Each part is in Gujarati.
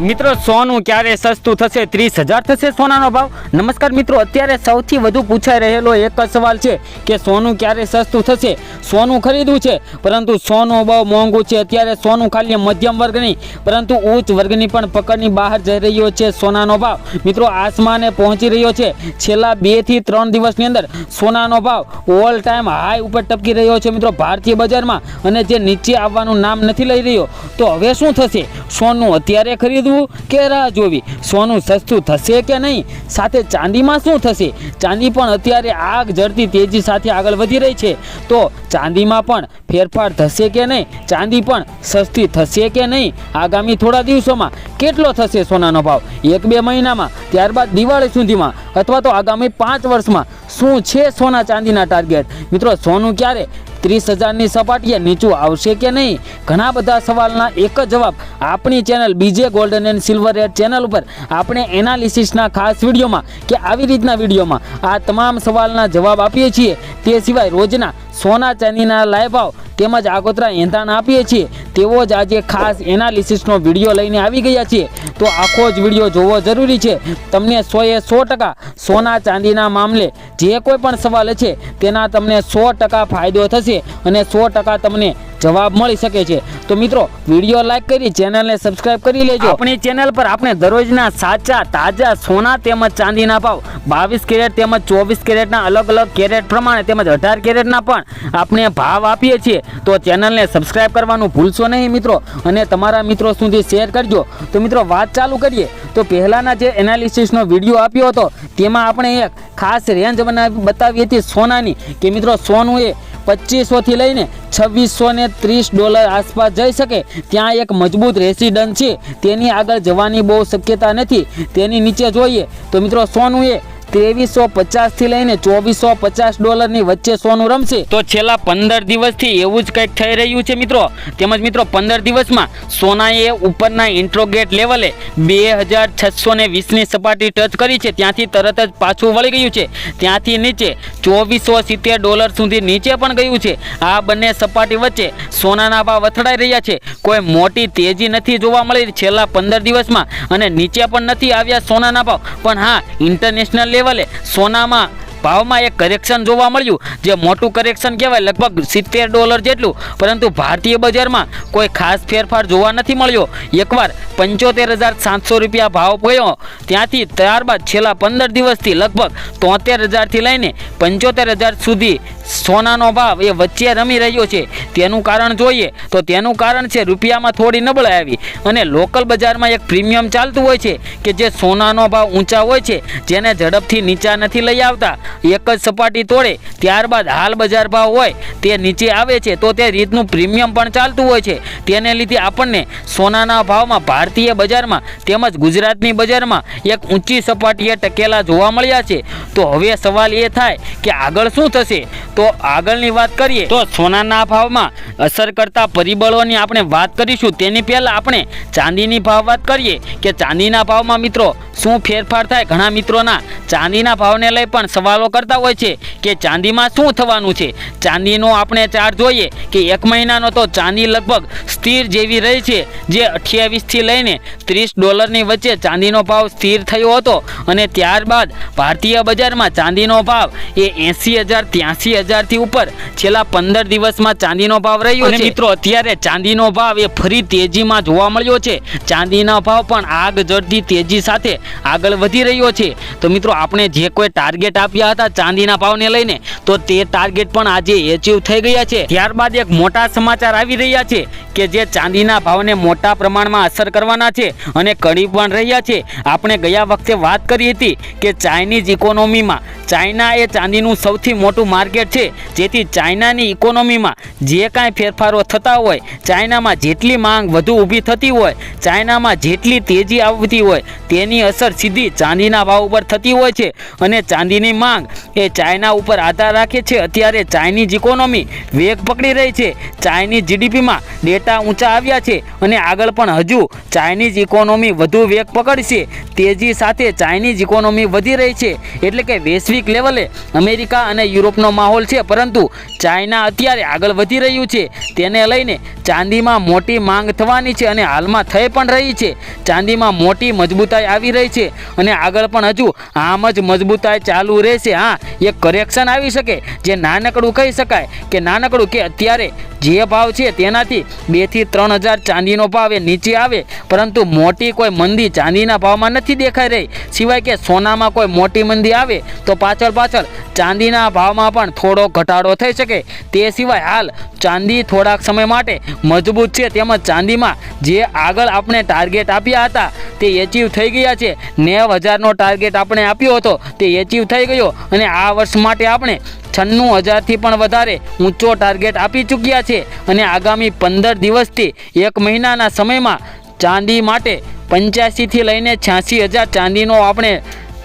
મિત્રો, સોનું ક્યારે સસ્તું થશે? ત્રીસ હજાર થશે સોનાનો ભાવ. નમસ્કાર મિત્રો, અત્યારે સૌથી વધુ પૂછાઈ રહેલો એક જ સવાલ છે કે સોનું ક્યારે સસ્તું થશે? સોનું ખરીદવું છે, પરંતુ સોનું બહુ મોંઘું છે. અત્યારે સોનું ખાલી મધ્યમ વર્ગની, પરંતુ ઉચ્ચ વર્ગની પણ પકડની બહાર જઈ રહ્યો છે સોનાનો ભાવ. મિત્રો, આસમાને પહોંચી રહ્યો છે. છેલ્લા બેથી ત્રણ દિવસની અંદર સોનાનો ભાવ ઓલ ટાઈમ હાઈ ઉપર ટપકી રહ્યો છે મિત્રો, ભારતીય બજારમાં. અને જે નીચે આવવાનું નામ નથી લઈ રહ્યો, તો હવે શું થશે? સોનું અત્યારે ખરીદવું કે રાહ જોવી? સોનું સસ્તું થશે કે નહીં? સાથે ચાંદીમાં શું થશે? ચાંદી પણ અત્યારે આગ જડતી તેજી સાથે આગળ વધી રહી છે. તો ચાંદીમાં પણ ફેરફાર થશે કે નહીં? ચાંદી પણ સસ્તી થશે કે નહીં? આગામી થોડા દિવસોમાં કેટલો થશે સોનાનો ભાવ? એક બે મહિનામાં, ત્યારબાદ દિવાળી સુધીમાં, અથવા તો આગામી પાંચ વર્ષમાં શું છે સોના ચાંદીના ટાર્ગેટ મિત્રો, સોનું ક્યારે ત્રીસ હજારની સપાટીએ નીચું આવશે કે નહીં? ઘણા બધા સવાલના એક જ જવાબ આપણી ચેનલ બીજે golden and silver red channel ઉપર આપણે એનાલિસિસના ખાસ વિડીયોમાં કે આવી રીતના વિડીયોમાં આ તમામ સવાલના જવાબ આપીએ છીએ. તે સિવાય રોજના સોના ચાંદીના લાઈવ ભાવ તેમજ આગોતરા એંધાણ આપીએ છીએ. તેવો જ આજે ખાસ એનાલિસિસનો વીડિયો લઈને આવી ગયા છીએ. તો આખો જ વીડિયો જોવો જરૂરી છે. તમને સોએ સો ટકા સોના ચાંદીના મામલે જે કોઈ પણ સવાલ છે, તેના તમને સો ટકા ફાયદો થશે અને સો ટકા તમને જવાબ મળી શકે છે. તો મિત્રો, વીડિયો લાઈક કરી, ચેનલને સબસ્ક્રાઇબ કરી લેજો. આપણી ચેનલ પર આપણે દરરોજના સાચા, તાજા સોના તેમજ ચાંદીના ભાવ બાવીસ કેરેટ તેમજ ચોવીસ કેરેટના અલગ અલગ કેરેટ પ્રમાણે તેમજ અઢાર કેરેટના પણ આપણે ભાવ આપીએ છીએ. તો ચેનલને સબસ્ક્રાઇબ કરવાનું ભૂલશો નહીં મિત્રો. અને તમારા મિત્રો સુધી શેર કરજો. તો મિત્રો, વાત ચાલુ કરીએ. તો પહેલાંના જે એનાલિસિસનો વીડિયો આપ્યો હતો, તેમાં આપણે એક ખાસ રેન્જ બનાવી, બતાવી હતી સોનાની કે મિત્રો, સોનું એ પચીસોથી લઈને છવ્વીસો ને ત્રીસ ડોલર આસપાસ જઈ શકે. ત્યાં એક મજબૂત રેસિડન્ટ છે. તેની આગળ જવાની બહુ શક્યતા નથી. તેની નીચે જોઈએ તો મિત્રો, સોનું એ ત્રેવીસો પચાસથી લઈને ચોવીસો પચાસ ડોલરની વચ્ચે સોનું રમશે. તો છેલ્લા પંદર દિવસથી એવું જ કંઈક થઈ રહ્યું છે મિત્રો. તેમજ મિત્રો, પંદર દિવસમાં સોનાએ ઉપરના ઇન્ટ્રોગેટ લેવલે બે હજાર છસો ને વીસની સપાટી ટચ કરી છે. ત્યાંથી તરત જ પાછું વળી ગયું છે. ત્યાંથી નીચે ચોવીસો સિત્તેર ડોલર સુધી નીચે પણ ગયું છે. આ બંને સપાટી વચ્ચે સોનાના ભાવ અથડાઈ રહ્યા છે. કોઈ મોટી તેજી નથી જોવા મળી છેલ્લા પંદર દિવસમાં. અને નીચે પણ નથી આવ્યા સોનાના ભાવ. પણ હા, ઇન્ટરનેશનલ લેવલે સોનામાં ભાવમાં એક કરેક્શન જોવા મળ્યું, જે મોટું કરેક્શન કહેવાય, લગભગ સિત્તેર ડોલર જેટલું. પરંતુ ભારતીય બજારમાં કોઈ ખાસ ફેરફાર જોવા નથી મળ્યો. એકવાર પંચોતેર હજાર સાતસો રૂપિયા ભાવ ગયો ત્યાંથી ત્યારબાદ છેલ્લા પંદર દિવસથી લગભગ તોતેર હજારથી લઈને પંચોતેર હજાર સુધી સોનાનો ભાવ એ વચ્ચે રમી રહ્યો છે. તેનું કારણ જોઈએ તો તેનું કારણ છે રૂપિયામાં થોડી નબળાઈ આવી. અને લોકલ બજારમાં એક પ્રીમિયમ ચાલતું હોય છે કે જે સોનાનો ભાવ ઊંચા હોય છે જેને ઝડપથી નીચા નથી લઈ આવતા. એક જ સપાટી તોડે ત્યારબાદ હાલ બજાર ભાવ હોય તે નીચે આવે છે તો તે રીતનું પ્રીમિયમ પણ ચાલતું હોય છે. તેને લીધે આપણને સોનાના ભાવમાં ભારતીય બજારમાં તેમજ ગુજરાતની બજારમાં એક ઊંચી સપાટીએ ટકેલા જોવા મળ્યા છે. તો હવે સવાલ એ થાય કે આગળ શું થશે? તો આગળની વાત કરીએ, તો સોનાના ભાવમાં અસર કરતા પરિબળોની આપણે વાત કરીશું. તેની પહેલાં આપણે ચાંદીની ભાવ વાત કરીએ કે ચાંદીના ભાવમાં મિત્રો શું ફેરફાર થાય? ઘણા મિત્રોના ચાંદીના ભાવને લઈ પણ સવાલો કરતા હોય છે કે ચાંદીમાં શું થવાનું છે? ચાંદીનો આપણે ચાર્જ જોઈએ કે એક મહિનાનો તો ચાંદી લગભગ સ્થિર જેવી રહી છે, જે અઠ્યાવીસથી લઈને ત્રીસ ડોલરની વચ્ચે ચાંદીનો ભાવ સ્થિર થયો હતો. અને ત્યારબાદ ભારતીય બજારમાં ચાંદીનો ભાવ એ એંસી હજાર ત્યાંસી હજારથી ઉપર છેલ્લા પંદર દિવસમાં ચાંદીનો ભાવ રહ્યો છે. મિત્રો અત્યારે ચાંદીનો ભાવ એ ફરી તેજીમાં જોવા મળ્યો છે. ચાંદીના ભાવ પણ આગ જડતી તેજી સાથે આગળ વધી રહ્યો છે. તો મિત્રો આપણે જે કોઈ ટાર્ગેટ આપ્યા હતા ચાંદીના ભાવને લઈને તો તે ટાર્ગેટ પણ આજે એચીવ થઈ ગયા છે. ત્યારબાદ એક મોટા સમાચાર આવી રહ્યા છે કે જે ચાંદીના ભાવને મોટા પ્રમાણમાં અસર કરવાના છે અને કરી પણ રહ્યા છે. આપણે ગયા વખતે વાત કરી હતી કે ચાઇનીઝ ઇકોનોમીમાં ચાઇના એ ચાંદીનું સૌથી મોટું માર્કેટ છે. જેથી ચાઇનાની ઇકોનોમીમાં જે કાંઈ ફેરફારો થતા હોય, ચાઇનામાં જેટલી માંગ વધુ ઊભી થતી હોય, ચાઇનામાં જેટલી તેજી આવતી હોય, તેની અસર સીધી ચાંદીના ભાવ ઉપર થતી હોય છે. અને ચાંદીની માંગ એ ચાઇના ઉપર આધાર રાખે છે. અત્યારે ચાઇનીઝ ઇકોનોમી વેગ પકડી રહી છે. ચાઇનીઝ જીડીપીમાં ડેટા ઊંચા આવ્યા છે અને આગળ પણ હજુ ચાઇનીઝ ઇકોનોમી વધુ વેગ પકડશે. તેજી સાથે ચાઇનીઝ ઇકોનોમી વધી રહી છે. એટલે કે વૈશ્વિક લેવલે અમેરિકા અને યુરોપનો માહોલ છે, પરંતુ ચાઇના અત્યારે આગળ વધી રહ્યું છે. તેને લઈને ચાંદીમાં મોટી માંગ થવાની છે અને હાલમાં થઈ પણ રહી છે. ચાંદીમાં મોટી મજબૂતાઈ આવી રહી છે અને આગળ પણ હજુ આમ જ મજબૂતાઈ ચાલુ રહેશે. હા, એક કરેક્શન આવી શકે જે નાનકડું કહી શકાય કે નાનકડું કે અત્યારે જે ભાવ છે તેનાથી બેથી ત્રણ હજાર ચાંદીનો ભાવ એ નીચે આવે, પરંતુ મોટી કોઈ મંદી ચાંદીના ભાવમાં નથી દેખાઈ રહી. સિવાય કે સોનામાં કોઈ મોટી મંદી આવે, તો પાછળ પાછળ ચાંદીના ભાવમાં પણ થોડો ઘટાડો થઈ શકે તે સિવાય હાલ ચાંદી થોડાક સમય માટે મજબૂત છે તેમજ ચાંદીમાં જે આગળ આપણે ટાર્ગેટ આપ્યા હતા તે એચીવ થઈ ગયા છે. નેવ હજારનો ટાર્ગેટ આપણે આપ્યો હતો તે એચીવ થઈ ગયો અને આ વર્ષ માટે આપણે છન્નું હજારથી પણ વધારે ઊંચો ટાર્ગેટ આપી ચૂક્યા છે અને આગામી પંદર દિવસથી એક મહિનાના સમયમાં ચાંદી માટે પંચ્યાસીથી લઈને છ્યાસી હજાર ચાંદીનો આપણે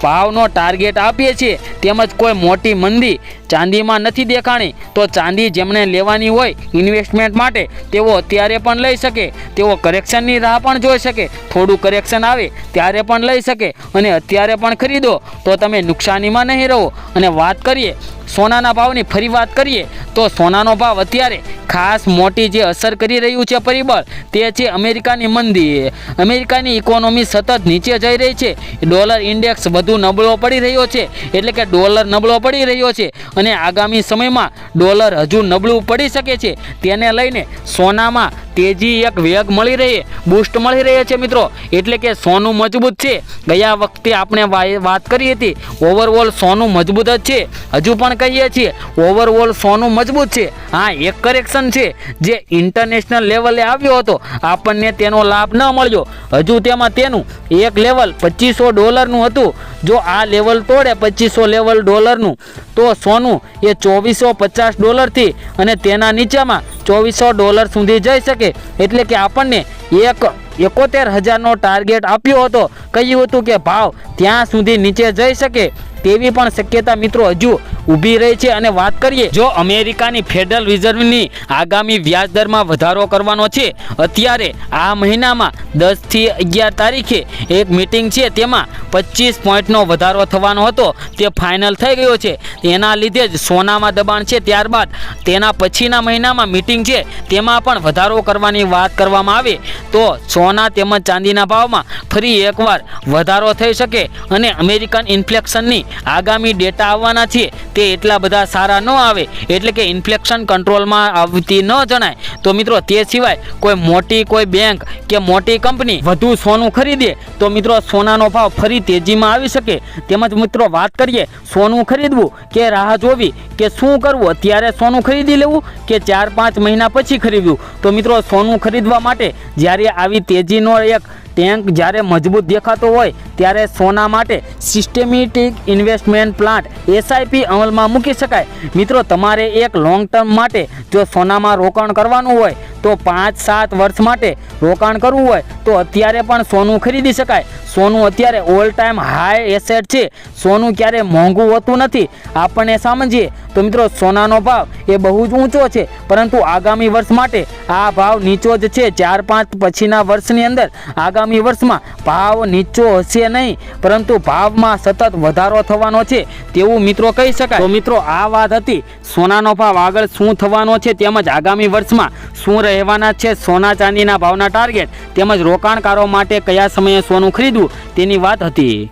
ભાવનો ટાર્ગેટ આપીએ છીએ. તેમજ કોઈ મોટી મંદી ચાંદીમાં નથી દેખાણી, તો ચાંદી જેમણે લેવાની હોય ઇન્વેસ્ટમેન્ટ માટે તેઓ અત્યારે પણ લઈ શકે. તેઓ કરેક્શનની રાહ પણ જોઈ શકે. થોડું કરેક્શન આવે ત્યારે પણ લઈ શકે અને અત્યારે પણ ખરીદો, તો તમે નુકસાનીમાં નહીં રહો. અને વાત કરીએ સોનાના ભાવની, ફરી વાત કરીએ, તો સોનાનો ભાવ અત્યારે ખાસ મોટી જે અસર કરી રહ્યું છે પરિબળ, તે છે અમેરિકાની મંદી. અમેરિકાની ઇકોનોમી સતત નીચે જઈ રહી છે. ડોલર ઇન્ડેક્સ વધુ નબળો પડી રહ્યો છે. એટલે કે ડોલર નબળો પડી રહ્યો છે અને આગામી સમયમાં ડોલર હજુ નબળું પડી શકે છે. તેને લઈને સોનામાં તેજી એક વેગ મળી રહે બૂસ્ટ મળી રહે છે મિત્રો. એટલે કે સોનું મજબૂત છે. ગયા વખતે આપણે વાત કરી હતી ઓવરઓલ સોનું મજબૂત જ છે. હજુ પણ કહીએ છીએ ઓવરઓલ સોનું મજબૂત છે. હા, એક કરેક્શન છે. જે ઇન્ટરનેશનલ લેવલે આવ્યો હતો, આપણને તેનો લાભ ન મળ્યો. હજુ તેમાં તેનું એક લેવલ પચીસો ડોલરનું હતું. જો આ લેવલ તોડે, પચીસો લેવલ ડોલરનું, તો સોનું એ ચોવીસો પચાસ ડોલરથી અને તેના નીચેમાં ચોવીસો ડોલર સુધી જઈ શકે. એટલે કે આપણને એક એકોતેર હજારનો ટાર્ગેટ આપ્યો હતો. કહ્યું હતું કે ભાવ ત્યાં સુધી નીચે જઈ શકે. તેવી પણ શક્યતા મિત્રો હજુ ઊભી રહી છે અને વાત કરીએ, જો અમેરિકાની ફેડરલ રિઝર્વની આગામી વ્યાજ દરમાં વધારો કરવાનો છે, અત્યારે આ મહિનામાં દસથી અગિયાર તારીખે એક મિટિંગ છે, તેમાં પચીસ પોઈન્ટનો વધારો થવાનો હતો, તે ફાઇનલ થઈ ગયો છે. એના લીધે જ સોનામાં દબાણ છે, ત્યારબાદ તેના પછીના મહિનામાં મિટિંગ છે, તેમાં પણ વધારો કરવાની વાત કરવામાં આવે, તો સોના તેમજ ચાંદીના ભાવમાં ફરી એકવાર વધારો થઈ શકે અને અમેરિકન ઇન્ફ્લેક્શનની આગામી ડેટા આવવાના છે તે એટલા બધા સારા ન આવે એટલે કે ઇન્ફ્લેક્શન કંટ્રોલમાં આવતી ન જણાય. તો મિત્રો તે સિવાય કોઈ મોટી કોઈ બેંક કે મોટી કંપની વધુ સોનું ખરીદે, તો મિત્રો સોનાનો ભાવ ફરી તેજીમાં આવી શકે. તેમજ મિત્રો વાત કરીએ સોનું ખરીદવું કે રાહ જોવી કે શું કરવું? અત્યારે સોનું ખરીદી લેવું કે ચાર પાંચ મહિના પછી ખરીદવું? તો મિત્રો સોનું ખરીદવા માટે જ્યારે આવી તેજીનો એક ટેન્ક જ્યારે મજબૂત દેખાતો હોય ત્યારે સોના માટે સિસ્ટેમેટિક ઇન્વેસ્ટમેન્ટ પ્લાન્ટ એસઆઈપી અમલમાં મૂકી શકાય. મિત્રો, તમારે એક લોંગ ટર્મ માટે જો સોનામાં રોકાણ કરવાનું હોય, તો પાંચ સાત વર્ષ માટે રોકાણ કરવું હોય, તો અત્યારે પણ સોનું ખરીદી શકાય. સોનું અત્યારે ઓલ ટાઈમ હાઈ એસેટ છે. સોનું ક્યારે મોંઘું હોતું નથી, આપણને સમજીએ. તો મિત્રો, સોનાનો ભાવ એ બહુ જ ઊંચો છે, પરંતુ આગામી વર્ષ માટે આ ભાવ નીચો જ છે. ચાર પાંચ પછીના વર્ષની અંદર આગામી વર્ષમાં ભાવ નીચો હશે નહીં, પરંતુ ભાવમાં સતત વધારો થવાનો છે. તેવું મિત્રો કહી શકાય. તો મિત્રો, આ વાત હતી. સોનાનો ભાવ આગળ શું થવાનો છે તેમજ આગામી વર્ષમાં શું રહેવાના છે સોના ચાંદીના ભાવના ટાર્ગેટ તેમજ રોકાણકારો માટે કયા સમયે સોનું ખરીદવું તેની વાત હતી.